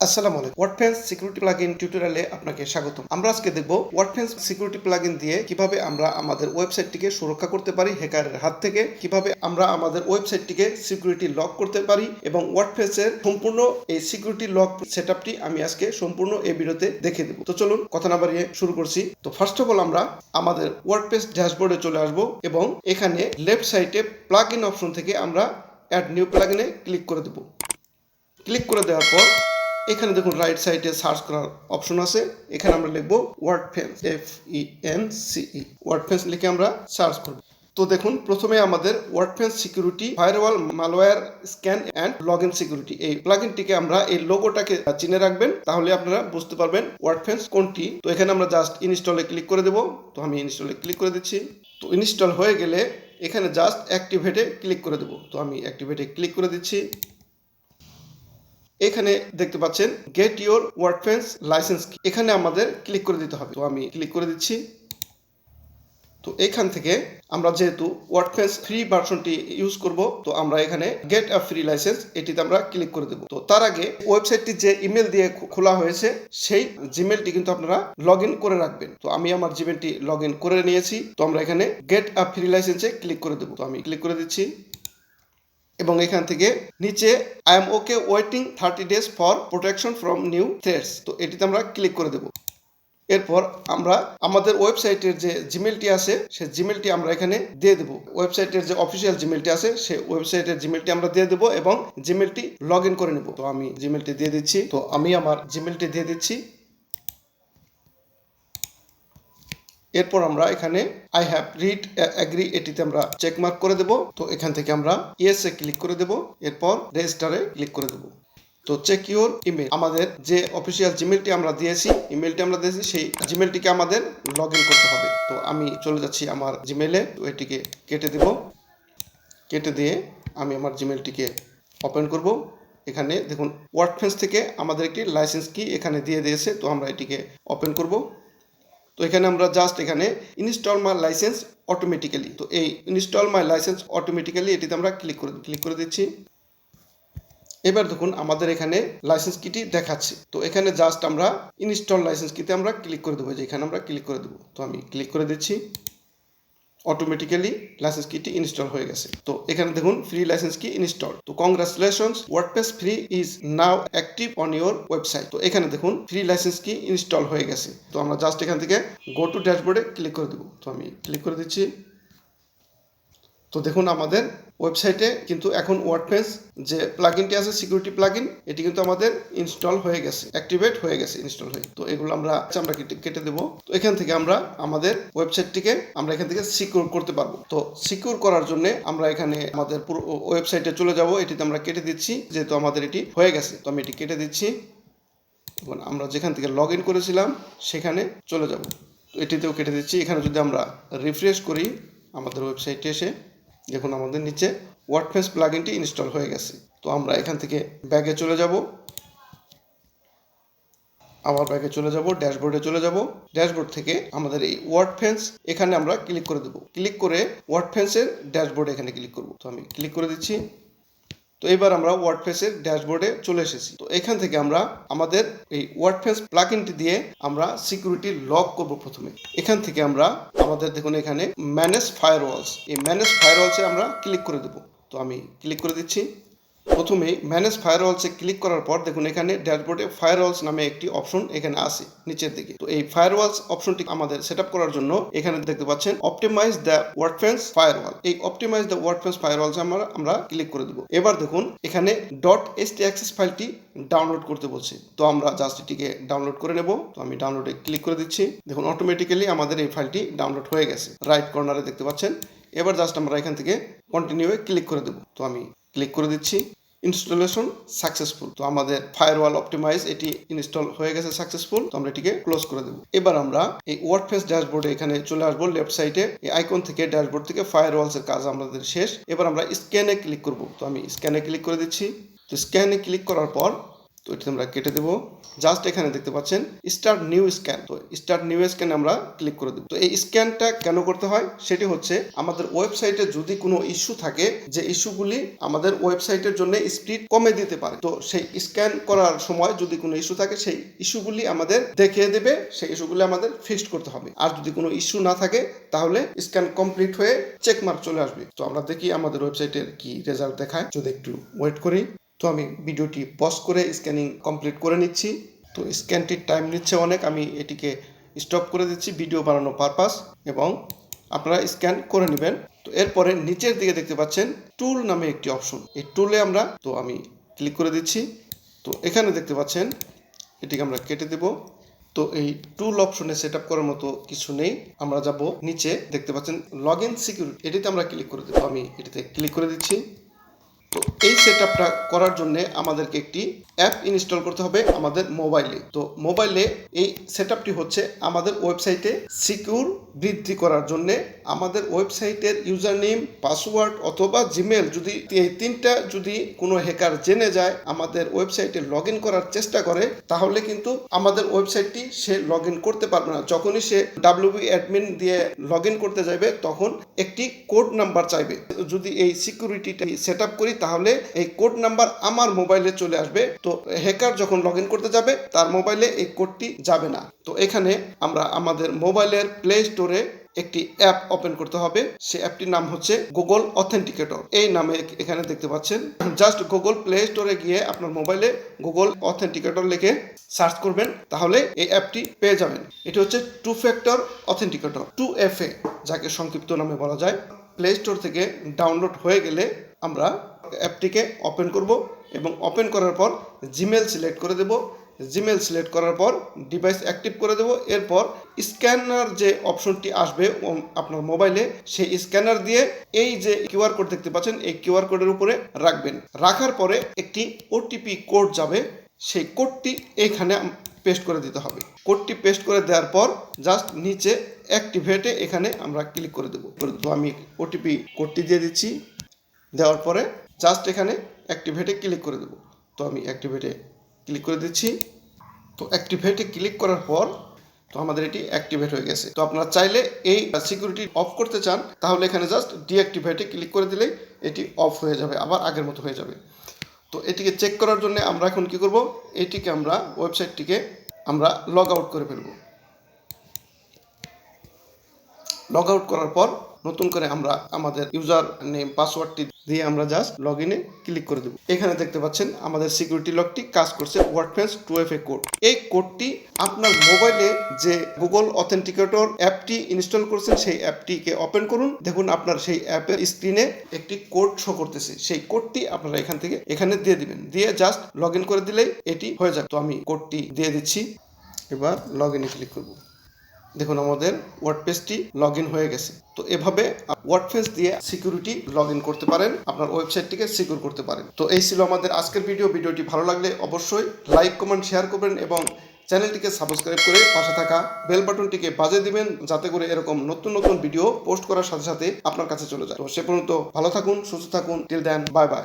আসসালামু আলাইকুম। ওয়ার্ডফেন্স security plugin টিউটোরিয়ালে আপনাকে স্বাগতম। আমরা আজকে দেখব ওয়ার্ডফেন্স সিকিউরিটি প্লাগইন দিয়ে কীভাবে আমরা আমাদের ওয়েবসাইটটিকে সুরক্ষা করতে পারি, হ্যাকারের হাত থেকে, কীভাবে আমরা আমাদের ওয়েবসাইটটিকে সিকিউরিটি লক করতে পারি এবং ওয়ার্ডফেন্সের সম্পূর্ণ এই সিকিউরিটি লক সেটআপটি আমি আজকে সম্পূর্ণ এই ভিডিওতে দেখে দেব। তো চলুন কথা না বাড়িয়ে শুরু করছি। তো ফার্স্ট অফ অল আমরা আমাদের ওয়ার্ডপ্রেস ড্যাশবোর্ডে চলে আসব এবং এখানে লেফট সাইডে প্লাগইন অপশন থেকে আমরা অ্যাড নিউ প্লাগইনে ক্লিক করে দেব। ক্লিক করে দেওয়ার পর এখানে দেখুন রাইট সাইডে সার্চ করার অপশন আছে। এখানে আমরা লিখব Wordfence F E N C E Wordfence লিখে আমরা সার্চ করব। তো দেখুন, প্রথমে আমাদের Wordfence security firewall malware scan and log in security এই প্লাগইনটিকে আমরা এই লোগোটাকে চিনে রাখবেন, তাহলে আপনারা বুঝতে পারবেন ওয়ার্ডফেন্স কোনটি। তো এখানে আমরা জাস্ট ইনস্টলে ক্লিক করে দেব। তো আমি ইনস্টলে ক্লিক করে দিচ্ছি। তো ইনস্টল হয়ে গেলে এখানে জাস্ট অ্যাক্টিভেটে ক্লিক করে দেব। তো আমি অ্যাক্টিভেটে ক্লিক করে দিচ্ছি। এখানে দেখতে পাচ্ছেন গেট ইউর ওয়ার্ডফেন্স লাইসেন্স এখানে আমাদের ক্লিক করে দিতে হবে। তো আমি ক্লিক করে দিচ্ছি। তো এখান থেকে আমরা যেহেতু ওয়ার্ডফেন্স ফ্রি ভার্সনটি ইউজ করব, তো আমরা এখানে গেট আ ফ্রি লাইসেন্স এটিতে আমরা ক্লিক করে দেব। তো তার আগে ওয়েবসাইটটি যে ইমেল দিয়ে খোলা হয়েছে, সেই জিমেলটি কিন্তু আপনারা লগ করে রাখবেন। তো আমি আমার জিমেলটি লগ করে নিয়েছি। তো আমরা এখানে গেট আ ফ্রি লাইসেন্সে ক্লিক করে দেবো। তো আমি ক্লিক করে দিচ্ছি। এবং এখান থেকে নিচে I am okay waiting thirty days for protection from new threats তো এটিতে আমরা ক্লিক করে দেব। এরপর আমরা আমাদের ওয়েবসাইটের যে জিমেলটি আছে, সে জিমেলটি আমরা এখানে দিয়ে দেবো। ওয়েবসাইটের যে অফিসিয়াল জিমেলটি আছে, সে ওয়েবসাইটের জিমেলটি আমরা দিয়ে দেবো এবং জিমেলটি লগ ইন করে নেব। তো আমি জিমেলটি দিয়ে দিচ্ছি। তো আমি আমার জিমেলটি দিয়ে দিচ্ছি। এরপর আমরা এখানে আই হ্যাভ রিড অ্যাগ্রি এটিতে আমরা চেক মার্ক করে দেব। তো এখান থেকে আমরা ইয়েস এ ক্লিক করে দেব। এরপর রেজিস্টারে ক্লিক করে দেব। তো চেক ইউর ইমেল আমাদের যে অফিসিয়াল জিমেলটি আমরা দিয়েছি ইমেলটি আমরা দিয়েছি, সেই জিমেলটিকে আমাদের লগ ইন করতে হবে। তো আমি চলে যাচ্ছি আমার জিমেলে তো এটিকে কেটে দেব। কেটে দিয়ে আমি আমার জিমেলটিকে ওপেন করব। এখানে দেখুন ওয়ার্ডফেন্স থেকে আমাদের একটি লাইসেন্স কি এখানে দিয়ে দিয়েছে। তো আমরা এটিকে ওপেন করব। তো এখানে আমরা জাস্ট এখানে ইনস্টল মাই লাইসেন্স অটোমেটিক্যালি তো এই ইনস্টল মাই লাইসেন্স অটোমেটিক্যালি এটিতে আমরা ক্লিক করে ক্লিক করে দিচ্ছি। এবার দেখুন আমাদের এখানে লাইসেন্স কিটি দেখাচ্ছে। তো এখানে জাস্ট আমরা ইনস্টল লাইসেন্স কিতে আমরা ক্লিক করে দেবো যে এখানে আমরা ক্লিক করে দেবো। তো আমি ক্লিক করে দিচ্ছি। অটোমেটিক্যালি লাইসেন্স কিটি ইনস্টল হয়ে গেছে। তো এখানে দেখুন ফ্রি লাইসেন্স কি ইনস্টল তো congratulation WordPress free is now active on your website তো এখানে দেখুন ফ্রি লাইসেন্স কি ইনস্টল হয়ে গেছে। তো আমরা জাস্ট এখান থেকে গো টু ড্যাশবোর্ডে ক্লিক করে দেবো। তো আমি ক্লিক করে দিচ্ছি। তো দেখুন আমাদের ওয়েবসাইটে কিন্তু এখন ওয়ার্ডপ্রেস যে প্লাগইনটি আছে সিকিউরিটি প্লাগইন এটি কিন্তু আমাদের ইনস্টল হয়ে গেছে অ্যাক্টিভেট হয়ে গেছে ইনস্টল হয়ে তো এগুলো আমরা আমরা কেটে কেটে দেবো। তো এখান থেকে আমরা আমাদের ওয়েবসাইটটিকে আমরা এখান থেকে সিকিউর করতে পারব। তো সিকিউর করার জন্য আমরা এখানে আমাদের পুরো ওয়েবসাইটে চলে যাব। এটিতে আমরা কেটে দিচ্ছি, যেহেতু আমাদের এটি হয়ে গেছে। তো আমি এটি কেটে দিচ্ছি। এবং আমরা যেখান থেকে লগ ইন করেছিলাম, সেখানে চলে যাব। তো এটিতেও কেটে দিচ্ছি। এখানে যদি আমরা রিফ্রেশ করি, আমাদের ওয়েবসাইটে এসে দেখুন আমাদের নিচে ওয়ার্ডফেস প্লাগইনটি ইনস্টল হয়ে গেছে। তো আমরা এখান থেকে ব্যাগে চলে যাব। আবার ব্যাগে চলে যাব ড্যাশবোর্ডে চলে যাব। ড্যাশবোর্ড থেকে আমাদের এই ওয়ার্ড ফেন্স এখানে আমরা ক্লিক করে দেবো। ক্লিক করে ওয়ার্ড ফেন্সের ড্যাশবোর্ডে এখানে ক্লিক করব। তো আমি ক্লিক করে দিচ্ছি। তো এবার আমরা ওয়ার্ডপ্রেসের ড্যাশবোর্ডে চলে এসেছি। তো এখান থেকে আমরা আমাদের এই ওয়ার্ডপ্রেস প্লাগইনটি দিয়ে আমরা সিকিউরিটি লক করব প্রথমে। এখান থেকে আমরা আমাদের দেখুন এখানে ম্যানেজ ফায়ারওয়ালস এই ম্যানেজ ফায়ারওয়ালসে আমরা ক্লিক করে দেব। তো আমি ক্লিক করে দিচ্ছি। প্রথমেই ম্যানেজ ফায়ারওয়ালসে ক্লিক করার পর দেখুন এখানে ড্যাশবোর্ডে ফায়ারওয়ালস নামে একটি অপশন এখানে আছে নিচের দিকে। তো এই ফায়ারওয়ালস অপশনটি আমাদের সেট করার জন্য এখানে দেখতে পাচ্ছেন অপটিমাইজ দ্য ওয়ার্ডফেন্স ফায়ারওয়াল এই অপটিমাইজ দ্য ওয়ার্ডফেন্স ফায়ারওয়ালস আমরা আমরা ক্লিক করে দেবো। এবার দেখুন এখানে. ডট এস টি অ্যাক্সেস ফাইলটি ডাউনলোড করতে বলছে। তো আমরা জাস্ট এটিকে ডাউনলোড করে নেব। তো আমি ডাউনলোডে ক্লিক করে দিচ্ছি। দেখুন অটোমেটিক্যালি আমাদের এই ফাইলটি ডাউনলোড হয়ে গেছে। রাইট কর্নারে দেখতে পাচ্ছেন। এবার জাস্ট আমরা এখান থেকে কন্টিনিউয়ে ক্লিক করে দেবো। তো আমি ক্লিক করে দিচ্ছি ইনস্টলেশন সাকসেসফুল তো আমাদের ফায়ারওয়াল অপটিমাইজ এটি ইনস্টল হয়ে গেছে সাকসেসফুল তো আমরা এটিকে ক্লোজ করে দেবো। এবার আমরা এই ওয়ার্ডফেস ড্যাশবোর্ডে এখানে চলে আসব লেফট সাইডে এই আইকন থেকে ড্যাশবোর্ড থেকে ফায়ারওয়ালস এর কাজ আমাদের শেষ। এবার আমরা স্ক্যানে ক্লিক করব। তো আমি স্ক্যানে ক্লিক করে দিচ্ছি। তো স্ক্যানে ক্লিক করার পর তো এটা আমরা কেটে দেবো। জাস্ট এখানে দেখতে পাচ্ছেন স্টার্ট নিউ স্ক্যান তো স্টার্ট নিউ স্ক্যান আমরা ক্লিক করে দেবো। তো এই স্ক্যানটা কেন করতে হয়? সেটি হচ্ছে, আমাদের ওয়েবসাইটে যদি কোনো ইস্যু থাকে, যে ইস্যুগুলি আমাদের ওয়েবসাইটের জন্য স্পিড কমে দিতে পারে। তো সেই স্ক্যান করার সময় যদি কোনো ইস্যু থাকে, সেই ইস্যুগুলি আমাদের দেখিয়ে দেবে, সেই ইস্যুগুলি আমাদের ফিক্সড করতে হবে। আর যদি কোনো ইস্যু না থাকে, তাহলে স্ক্যান কমপ্লিট হয়ে চেক মার্ক চলে আসবে। তো আমরা দেখি আমাদের ওয়েবসাইটের কি রেজাল্ট দেখায়। যদি একটু ওয়েট করি। তো আমি ভিডিওটি পজ করে স্ক্যানিং কমপ্লিট করে নিচ্ছি। তো স্ক্যানটির টাইম নিচ্ছে অনেক, আমি এটিকে স্টপ করে দিচ্ছি ভিডিও বানানো পারপাস এবং আপনারা স্ক্যান করে নেবেন। তো এরপরে নিচের দিকে দেখতে পাচ্ছেন টুল নামে একটি অপশন এই টুলে আমরা, তো আমি ক্লিক করে দিচ্ছি। তো এখানে দেখতে পাচ্ছেন, এটিকে আমরা কেটে দেব। তো এই টুল অপশনে সেট করার মতো কিছু নেই। আমরা যাব নিচে, দেখতে পাচ্ছেন লগ ইন সিকিউরিটি এটিতে আমরা ক্লিক করে দেবো। আমি এটিতে ক্লিক করে দিচ্ছি। তো এই সেট আপটা করার জন্য আমাদেরকে একটি অ্যাপ ইনস্টল করতে হবে আমাদের মোবাইলে। তো মোবাইলে এই সেট আপটি হচ্ছে আমাদের ওয়েবসাইটে সিকিউর বৃদ্ধি করার জন্য আমাদের ওয়েবসাইটের ইউজার নেম পাসওয়ার্ড অথবা জিমেল যদি এই তিনটা যদি কোনো হ্যাকার জেনে যায়, আমাদের ওয়েবসাইটে লগ ইন করার চেষ্টা করে, তাহলে কিন্তু আমাদের ওয়েবসাইটটি সে লগ ইন করতে পারবে না। যখনই সে ডাব্লিউবি অ্যাডমিন দিয়ে লগ ইন করতে যাবে তখন একটি কোড নাম্বার চাইবে। যদি এই সিকিউরিটিটা সেট আপ করি তাহলে এই কোড নাম্বার আমার মোবাইলে চলে আসবে। তো হ্যাকার যখন লগ করতে যাবে, তার মোবাইলে এই কোডটি যাবে না। তো এখানে আমরা আমাদের মোবাইলের প্লে স্টোরে একটি অ্যাপ ওপেন করতে হবে। সে অ্যাপটির নাম হচ্ছে গুগল অথেন্টিকেটর এই নামে এখানে দেখতে পাচ্ছেন জাস্ট গুগল প্লে স্টোরে গিয়ে আপনার মোবাইলে গুগল অথেন্টিকেটর লিখে সার্চ করবেন। তাহলে এই অ্যাপটি পেয়ে যাবেন। এটি হচ্ছে two factor authenticator two F A যাকে সংক্ষিপ্ত নামে বলা যায়। প্লে স্টোর থেকে ডাউনলোড হয়ে গেলে আমরা অ্যাপটিকে ওপেন করব এবং ওপেন করার পর জিমেল সিলেক্ট করে দেব। জিমেল সিলেক্ট করার পর ডিভাইস অ্যাক্টিভ করে দেব। এরপর স্ক্যানার যে অপশনটি আসবে আপনার মোবাইলে সেই স্ক্যানার দিয়ে এই যে কিউআর কোড দেখতে পাচ্ছেন, এই কিউআর কোডের উপরে রাখবেন। রাখার পরে একটি ওটিপি কোড যাবে। সেই কোডটি এইখানে পেস্ট করে দিতে হবে। কোডটি পেস্ট করে দেওয়ার পর জাস্ট নিচে অ্যাক্টিভেটে এখানে আমরা ক্লিক করে দেবো। তো আমি ওটিপি কোডটি দিয়ে দিচ্ছি। দেওয়ার পরে জাস্ট এখানে অ্যাক্টিভেটে ক্লিক করে দেবো। তো আমি অ্যাক্টিভেটে ক্লিক করে দিচ্ছি। তো অ্যাক্টিভেটে ক্লিক করার পর তো আমাদের এটি অ্যাক্টিভেট হয়ে গেছে। তো আপনারা চাইলে এই সিকিউরিটি অফ করতে চান, তাহলে এখানে জাস্ট ডিঅ্যাক্টিভেটে ক্লিক করে দিলেই এটি অফ হয়ে যাবে, আবার আগের মতো হয়ে যাবে। তো এটিকে চেক করার জন্য আমরা এখন কি করব? এটিকে আমরা ওয়েবসাইটটিকে আমরা লগ আউট করে ফেলব। লগ আউট করার পর নতুন করে আমরা আমাদের ইউজার নেম পাসওয়ার্ডটি দিয়ে আমরা জাস্ট লগ ইনে ক্লিক করে দেবো। এখানে দেখতে পাচ্ছেন আমাদের সিকিউরিটি লকটি কাজ করছে WordPress two F A code এই কোডটি আপনার মোবাইলে যে গুগল অথেন্টিকেটর অ্যাপটি ইনস্টল করছেন, সেই অ্যাপটিকে ওপেন করুন। দেখুন আপনার সেই অ্যাপের স্ক্রিনে একটি কোড শো করতেছে। সেই কোডটি আপনারা এখান থেকে এখানে দিয়ে দিবেন। দিয়ে জাস্ট লগ করে দিলেই এটি হয়ে যাবে। তো আমি কোডটি দিয়ে দিচ্ছি। এবার লগ ইনে ক্লিক করব। দেখুন, আমাদের ওয়ার্ডপ্রেসটি লগ ইন হয়ে গেছে। তো এভাবে ওয়ার্ডপ্রেস দিয়ে সিকিউরিটি লগ করতে পারেন, আপনার ওয়েবসাইটটিকে সিকিউর করতে পারেন। তো এই ছিল আমাদের আজকের ভিডিও ভিডিওটি ভালো লাগলে অবশ্যই লাইক কমেন্ট শেয়ার করবেন এবং চ্যানেলটিকে সাবস্ক্রাইব করে পাশে থাকা বেল বাটনটিকে বাজে দিবেন, যাতে করে এরকম নতুন নতুন ভিডিও পোস্ট করার সাথে সাথে আপনার কাছে চলে যায়। তো সে পর্যন্ত ভালো থাকুন, সুস্থ থাকুন। Till then bye bye